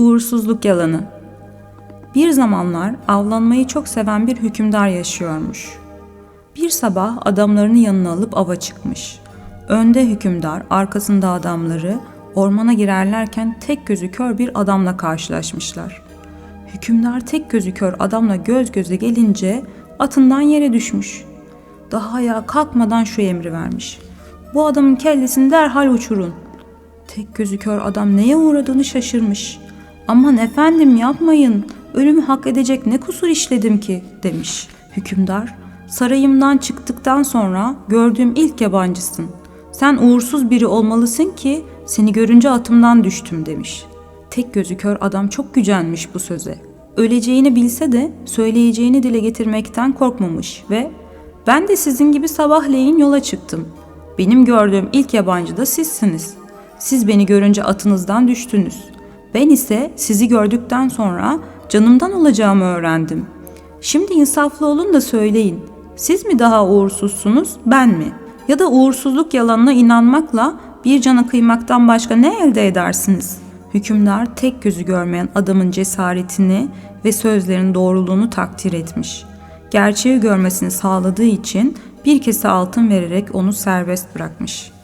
Uğursuzluk yalanı. Bir zamanlar avlanmayı çok seven bir hükümdar yaşıyormuş. Bir sabah adamlarını yanına alıp ava çıkmış. Önde hükümdar, arkasında adamları ormana girerlerken tek gözü kör bir adamla karşılaşmışlar. Hükümdar tek gözü kör adamla göz göze gelince atından yere düşmüş. Daha ayağa kalkmadan şu emri vermiş. Bu adamın kellesini derhal uçurun. Tek gözü kör adam neye uğradığını şaşırmış. Aman efendim yapmayın. Ölümü hak edecek ne kusur işledim ki demiş. Hükümdar sarayımdan çıktıktan sonra gördüğüm ilk yabancısın. Sen uğursuz biri olmalısın ki seni görünce atımdan düştüm demiş. Tek gözü kör adam çok gücenmiş bu söze. Öleceğini bilse de söyleyeceğini dile getirmekten korkmamış ve ben de sizin gibi sabahleyin yola çıktım. Benim gördüğüm ilk yabancı da sizsiniz. Siz beni görünce atınızdan düştünüz. Ben ise sizi gördükten sonra canımdan olacağımı öğrendim. Şimdi insaflı olun da söyleyin. Siz mi daha uğursuzsunuz, ben mi? Ya da uğursuzluk yalanına inanmakla bir cana kıymaktan başka ne elde edersiniz? Hükümdar tek gözü görmeyen adamın cesaretini ve sözlerin doğruluğunu takdir etmiş. Gerçeği görmesini sağladığı için bir kese altın vererek onu serbest bırakmış.''